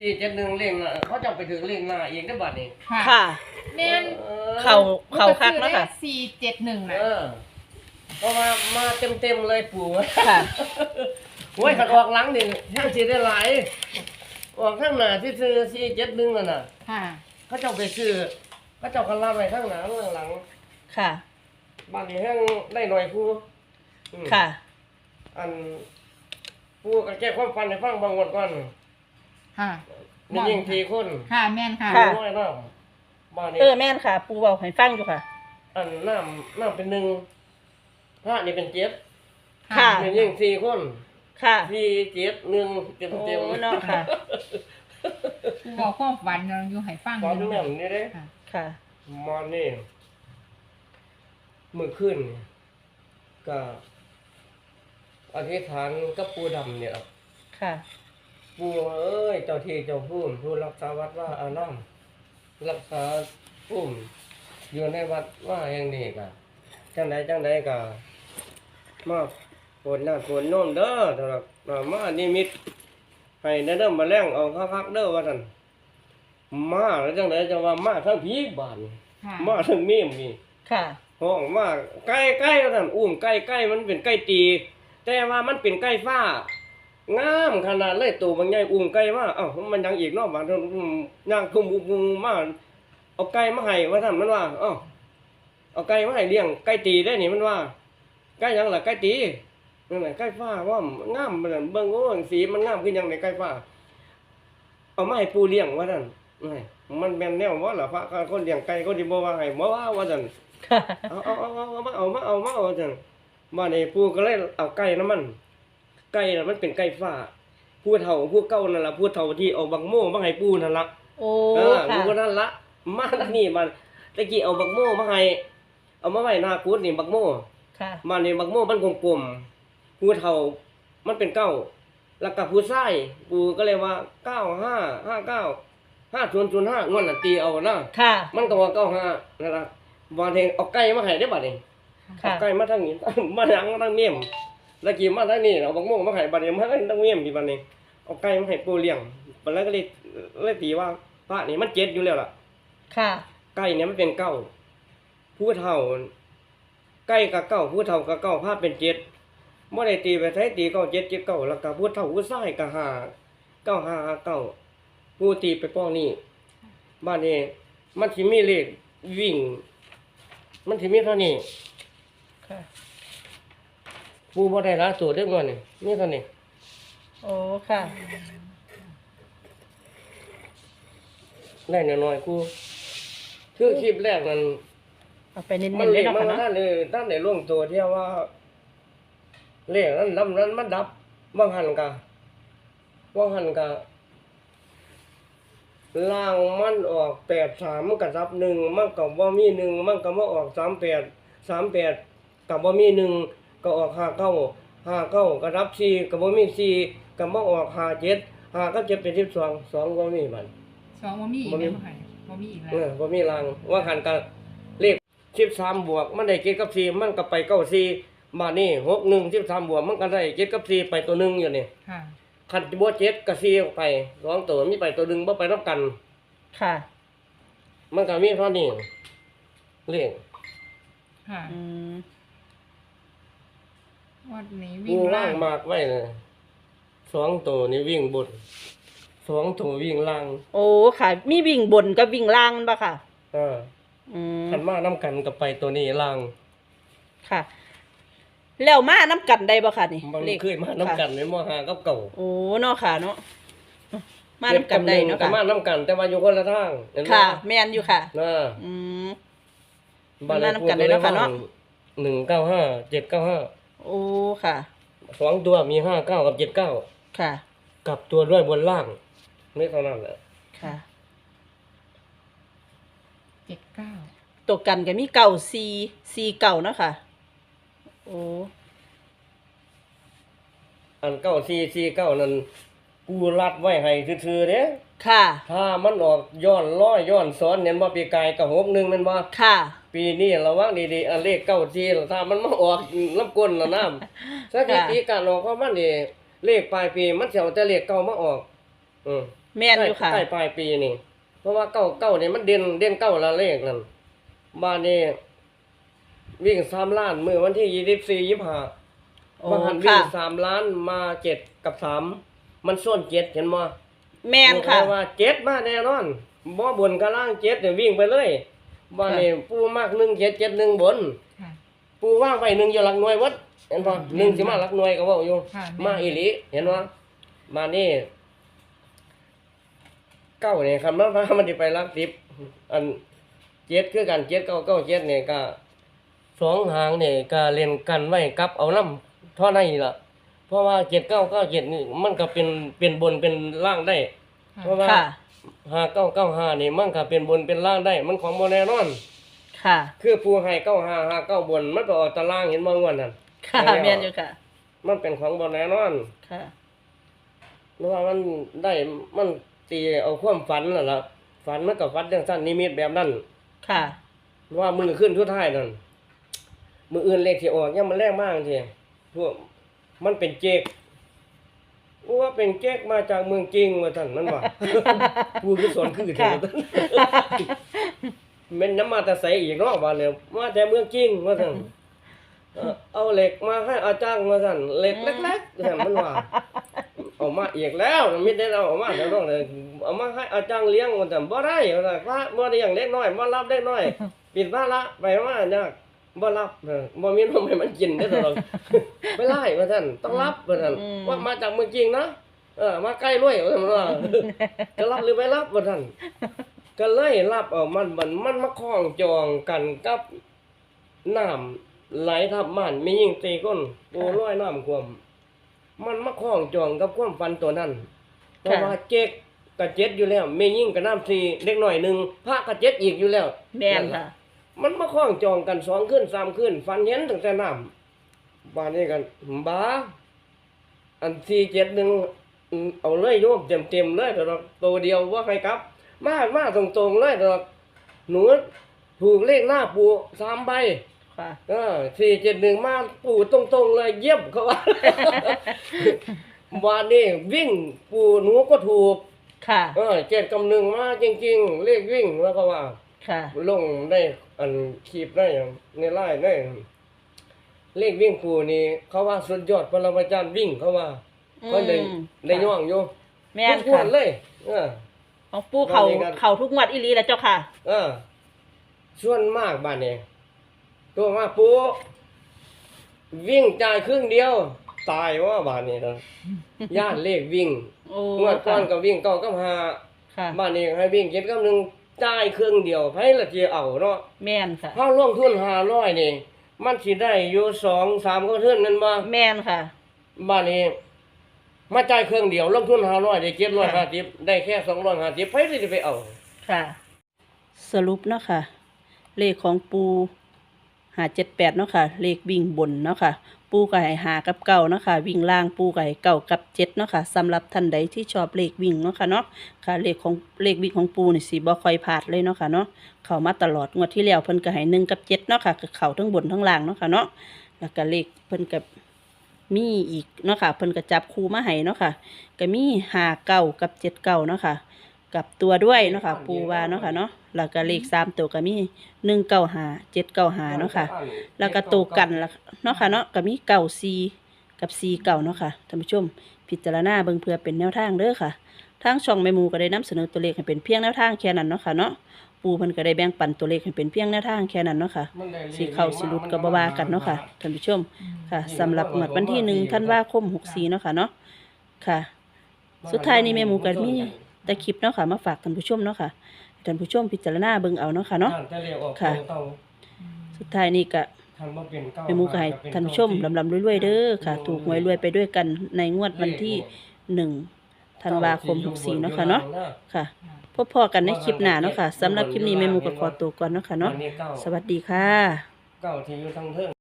สี่เจ็ดหนึ่งเล่งน่ะเขาจะไปถึงเล่งหน้าเองได้บัดนี้ค่ะค่ะ แม่นออเขาเขาคักเนาะค่ะ สี่เจ็ดหนึ่งนะเออเพราะว่ามาเต็มเต็มๆเลยปู่ค่ะ โอ้ยขัดออกหลังนี่แห้งสีได้หลายออกข้างหน้าที่ซื้อสี่เจ็ดหนึ่งน่ะน่ะค่ะ เขาเจ้าไปซื้อเขาเจ้ากันลาดไว้ข้างหน้าข้างหลังค่ะ บ้านนี้แห้งได้หน่อยผู้อืมค่ะ อันผู้ก็แก้ความฝันให้ฟังบางวันก่อน ค่ะมียิงทีคนค่ะแม่นค่ะค่ะน้อยน้ำบ้านนี้เออแม่นค่ะ ปูเบาให้ฟังอยู่ค่ะ อันน้ำน้ำเป็นหนึ่งพระนี่เป็นเจ็ดค่ะ มียิงสี่คนค่ะสี่เจ็ดหนึ่งเต็มเต็มโอ้เนาะค่ะ ปูบอกความฝันเราอยู่ให้ฟังตอนอยู่แม่เนาะนนี่เด้ค่ะ ค่ะมานี่มือขึ้นก็อธิษฐานกับปูดำเนี่ยค่ะ ปูเอ้ยเจ้าที่เจ้าผู้ผู้รักษาวัดว่าอารามรักษาผู้อยู่ในวัดว่าอย่างนี้ก็จังใดจังใดก็มาโปรดน้าโปรดโน้มเด้อสำหรับอ่ามานิมิตให้ได้เริ่มมาแรงเอาคักๆเด้อว่าท่านมาแล้วจังใดจะว่ามาทั้งผีบานค่ะมาทั้งเมีมนี่ค่ะ ห้องมาใกล้ใกล้ว่าท่านอุ้มใกล้ใกล้มันเป็นใกล้ตี แต่ว่ามันเป็นใกล้ฟ้า งามขนาดเลยตัวบางใหญ่อุ้มไก่มาเอ้ามันยังอีกเนาะบาดนั้นอืมย่างคุมอุ้มอุ้มมาเอาไก่มาให้ว่าท่านมันว่าเอ้าเอาไก่มาให้เลี้ยงไก่ตีได้นี่มันว่าไก่หยังล่ะไก่ตีนั่นแหละไก่ฟ้าว่างามมันนะเบิ่งโอ้ยสีมันงามขึ้นยังในไก่ฟ้าเอามาให้ปูเลี้ยงว่าท่านไม่มันแม่นแนวว่าล่ะพระคนเลี้ยงไก่ก็สิบ่ว่าให้บ่ว่าว่าท่านค่ะเอาเอาเอาเอามาเอามาเอามาเอาจังมาในปูก็เลยเอาไก่น้ำมัน ไก่น่ะมันเป็นไก่ฟ้าผู้เฒ่าผู้เก่านั่นล่ะผู้เฒ่าที่เอาบักโม่มาให้ปูนั่นล่ะโอ้เออค่ะรู้นั่นละมาทางนี่มันตะกี้เอาบักโม่มาให้เอามาไว้หน้ากูดนี่บักโม่ค่ะมานี่บักโม่มันกลมๆผู้เฒ่ามันเป็นเก้าแล้วก็ผู้ชายปูก็เลยว่าเก้าห้าห้าเก้าห้าศูนย์ศูนย์ห้างวดน่ะตีเอานะค่ะ มันก็ว่าเก้าห้านั่นล่ะวันเองเอาไก่มาให้ได้บัดนี้ค่ะ เอาไก่มาทางนี้ มาทางมาทางเมี่ยม แล้วกี่มาทางนี้เอาบักโม่วงมาให้บัดนี้มาทางเมี่ยมที่บัดนี้เอาไก่มาให้ปูเลี้ยงบัดแล้วก็เลยเลยตีว่าพระนี่มันเจ็ดอยู่แล้วล่ะ ค่ะ ไก่เนี่ยมันเป็นเก้าผู้เฒ่า ไก่กับเก้าผู้เฒ่ากับเก้าพระเป็นเจ็ดบ่ได้ตีไปไทยตีเก้าเจ็ดเจ็ดเก้าแล้วก็ผู้เฒ่าผู้ชายก็ห้าเก้าห้าห้าเก้าผู้ตีไปป้องนี่บ้านนี้มันสิมีเลขวิ่ง มันสิมีเท่านี้ค่ะ ปูบ่ได้ละตัวเด้งว่านี่มีเท่านี้โอ้ค่ะ ได้น้อยๆกูคือคลิปแรกนั้นเอาไปเน้นมันๆเลเลยขเนาะมันค่ะเนาะนั่นเลยตั้งแต่ล่วงตัวเที่ยวว่า เลขนั้นลำนั้นมันดับว่างหันกะว่างหันกะล่างมันออกแปดสามมันกับดับหนึ่งมันกับว่ามีหนึ่งมันกับว่าออกสามแปดสามแปดกับว่ามีหนึ่ง ก็ออกห้าเก้าห้าเก้ากับดับสี่กับว่ามีสี่กับว่าออกห้าเจ็ดห้าก็เจ็ดเป็นสิบสองสองก็มีมันสองบ่มีอีกบ่มี แล้วค่ะบ่มีอีกแล้วเออบ่มีรางว่าหันกันเลขสิบสามบวก มันได้เจ็ดกับสี่มันก็ไปเก้าสี่มานี่หกหนึ่งสิบสามบวกมันก็ได้เจ็ดกับสี่ไปตัวหนึ่งอยู่นี่ค่ะคันบวกเจ็ดกับสี่ออกไปสองตัวมีไปตัวหนึ่งบ่ไปรับกัน ค่ะ มันก็มีเท่านี้เลขค่ะ อืม วันนี้วิ่วิ่งงล่าล่างงมากไว้เลยสองตัวนี่วิ่งบนสองตัววิ่งล่างโอ้ค่ะ มีวิ่งบนกับวิ่งล่างบ่ค่ะ เอออืมคันมาน้ำกันกับไปตัวนี้ล่างค่ะ แล้วมาน้ำกันได้บ่ค่ะนี่บางเลขเคยมาน้ำกันในมหากับเก่าโอ้เนาะค่ะเนาะมาน้ำกันได้เนาะจ็ค่ะมาน้ำกันแต่ว่าอยู่คนละทางเห็นไหมค่ะ แม่นอยู่ค่ะนะอืม บ้านมานำกันเลยเนาะค่ะเนาะ หนึ่งเก้าห้าเจ็ดเก้าห้า โอ้ค่ะ สองตัวมีห้าเก้ากับเจ็ดเก้าค่ะ กลับตัวด้วยบนล่าง ไม่เท่านั้นแหละค่ะ เจ็ดเก้าตัวกันก็มีเก่าซีซีเก่าเนาะค่ะ โอ้อันเก้าสี่สี่เก้านั้นกูรัดไว้ให้ซื่อๆเด้ ค่ะ ถ้ามันออกย้อนร้อยย้อนซ้อนเน้นว่าปีกายกับหกหนึ่งแมันว่าค่ะ ปีนี้ระวังดีๆอันเลขเก้าสี่ถ้ามันมาออกลำก้นละน้ำสถิติการออกของมันนี่เลขปลายปีมันจะเอาแต่เลขเก้ามาออก อืมแม่นอยู่ค่ะ ใกล้ปลายปีนี่ เพราะว่าเก้าเก้านี่มันเด่นเด่นเก้าละเลขนั่นบ้านนี้วิ่งสามล้านมือวันที่ยี่สิบสี่ยี่ห้าโอ้บางหันวิ่ค่ะงสามล้านมาเจ็ดกับสามมันส่วนเจ็ดเห็นบ่ แม่นค่ะบอกเลยว่าเจ็ดมาแน่นอนบ่บนกับล่างเจ็ดเนี่ยวิ่งไปเลยบ้านนี้ปูมากหนึ่งเจ็ดเจ็ดหนึ่งบนค่ะ ปูว่างไปหนึ่งอยู่หลักหน่วยวัดเห็นบ่หนึ่งสิมาหลักหน่วยก็เว่าอยู่ค่ะมาอีหลีเห็นบ่มานี่เก้าเนี่ยคำว่ามันสิไปหลักสิบอันเจ็ดคือกันเจ็ดเก้าเก้าเจ็ดเนี่ยก็สองหางเนี่ยก็เล่นกันไว้กับเอาน้ำเท่านั้นนี่ล่ะ เพราะว่าเจ็ดเก้าเก้าเจ็ดนี่มันก็เป็นเป็นบนเป็นล่างได้ เพราะว่าค่ะ ห้าเก้าเก้าห้านี่มันก็เป็นบนเป็นล่างได้ มันของโมแน่นอน ค่ะ คือผู้ให้เก้าห้าห้าเก้าบน มันก็ออกตารางเห็นบ่งวันนั้น ค่ะแล้วแม่นอยู่ค่ะ มันเป็นของโมแน่นอนค่ะ เพราะว่ามันได้มันตีเอาความฝันน่ะล่ะฝันมันกับฝันจังสั้นนิมิตแบบนั้น ค่ะ ว่ามือขึ้นทั่วท้ายนั่นมืออื่นเลขที่ออกเนี่ยมันแรงมากทีพวก มันเป็นเจกว่าเป็นเจกมาจากเมืองจริงว่าท่านมันว่าผู้คือสอนคือเถค่ะอะเม็นน้ำมาแต่ใสอีกรอบว่าเลยมาแต่เมืองจริงว่าท่านเอ่อเอาเหล็กมาให้อาจารย์ว่าท่านเหล็กเล็กๆท่านมันว่าเอามาอีกแล้วมิได้เอาออกมาแล้วน้องเลยเอามาให้อาจารย์เลี้ยงว่าท่านบ่ได้ว่าท่านพระบ่ได้อย่างเล็กน้อยบ่รับเล็กน้อย ปิดบ้านละไปว่ายาก บ่รับเออบ่มีนมให้มันกินได้อตลอดไม่ไล่ว่าท่านต้องรับว่าท่านอืมว่ามาจากเมืองจริงนะเออมาใกล้รวยว่าท่านว่าจะรับหรือไม่รับว่าท่านก็เลยรับเอามันมันมันมาคล้องจองกันกับน้ำไหลทับม่านมียิ่งตีก้นปูร้อยน้ำความมันมาคล้องจองกับความฝันตัวนั้นเพราะว่าเจ๊กกะเจ็ดอยู่แล้วมียิ่งกับน้ำสีเล็กหน่อยหนึ่งพระกะเจ็ดอีกอยู่แล้วแม่นค่ะ มันมาคล้องจองกันสองขึ้นสามขึ้นฟันเห็นตั้งแต่น้ำบ้านนี้กันบ้า อันสี่เจ็ดหนึ่งอืมเอาเลยโยมเต็มเต็มๆเลยแต่เราตัวเดียวว่าใครครับ มากมากตรงตรงๆเลยแต่เราหนูถูกเลขหน้าปูสามใบค่ะเออสี่เจ็ดหนึ่งมาปูตรงตรงๆเลย เยี่ยมเขาว่าวันนี้วิ่งปูหนูก็ถูก ค่ะ เออเจ็ดกำหนึ่งมาจริง ๆ เลขวิ่งแล้วก็ว่า ค่ะ ลงได้อันคีบได้อย่างในไล่ได้เลขวิ่งปูนี่เขาว่าสุดยอดปรมาจารย์วิ่งเขาว่าเขาได้อืมได้ย่องอยู่แม่นทุกค่ะวันเลยเออของปู่เขาวันนี้กันเขาทุกงวดอีหลีแล้วเจ้าค่ะ เออส่วนมากบ้านนี้ตัวมาปูวิ่งจ่ายครึ่งเดียว ตายว่าบ้านนี้นะญาติเลขวิ่งโอ้งวดก่อนก็วิ่งเก้ากับห้าค่ะบ้านนี้ให้วิ่งเจ็ดกับหนึ่ง จ่ายครึ่งเดียวไผละสิเอาเนาะแม่นค่ะถ้าลงทุนห้าร้อยนี่ มันสิได้อยู่สองสามก็เทื่อนนั่นบ่แม่นค่ะ บ้านนี้ มาจ่ายเครื่องเดียวลงทุนห้าร้อยได้เจ็ดร้อยห้าสิบได้แค่สองร้อยห้าสิบไผสิไปเอา ค่ะ สรุปเนาะค่ะ เลขของปูหาเจ็ดแปดเนาะค่ะ เลขวิ่งบนเนาะค่ะปูไก่หากับเก่าเนาะค่ะวิ่งล่างปูไก่เก่ากับเจ็ดเนาะค่ะสำหรับท่านใดที่ชอบเลขวิ่งเนาะค่ะเนาะค่ะเลขของเลขวิ่งของปูนี่สิบ่ค่อยพลาดเลยเนาะค่ะเนาะเข้ามาตลอดงวดที่แล้วเพิ่นก็ให้หนึ่งกับเจ็ดเนาะค่ะก็เข้าทั้งบนทั้งล่างเนาะค่ะเนาะแล้วก็เลขเพิ่นก็มีอีกเนาะค่ะเพิ่นก็จับคู่มาให้เนาะค่ะก็มีหาเก้ากับเจ็ดเก้าเนาะค่ะ กับตัวด้วยเนาะค่ะ ปูว่าเนาะค่ะเนาะแล้วก็เลขสามตัวก็มีหนึ่งเก้าหาเจ็ดเก้าหาเนาะค่ะ แล้วก็ตัวกันละเนาะค่ะเนาะก็มีเก้าซีกับซีเก่าเนาะค่ะท่านผู้ชม พิจารณาเบิ่งเพื่อเป็นแนวทางเด้อค่ะทางช่องแม่หมูก็ได้นำเสนอตัวเลขให้เป็นเพียงแนวทางแค่นั้นเนาะค่ะเนาะปูเพิ่นก็ได้แบ่งปันตัวเลขให้เป็นเพียงแนวทางแค่นั้นเนาะค่ะสิเข้าสิหลุดก็บ่ว่ากันเนาะค่ะท่านผู้ชมค่ะสำหรับงวดวันที่หนึ่งธันวาคม64เนาะค่ะเนาะค่ะ สุดท้ายนี้แม่หมูก็มี แต่คลิปเนาะค่ะมาฝากท่านผู้ชมเนาะค่ะให้ท่านผู้ชมพิจารณาเบิ่งเอาเนาะค่ะเนาะค่ะสุดท้ายนี้ก็แม่หมูก็ให้ท่านผู้ชมลำลำรวยๆเด้อค่ะ ถูกหวยรวยไปด้วยกันในงวดวันที่หนึ่งธันวาคม64เนาะค่ะเนาะค่ะพบพอกันในคลิปหน้าเนาะค่ะสำหรับคลิปนี้แม่หมูก็ขอตัวก่อนเนาะค่ะเนาะสวัสดีค่ะ เก้าที่อยู่ทางเทิง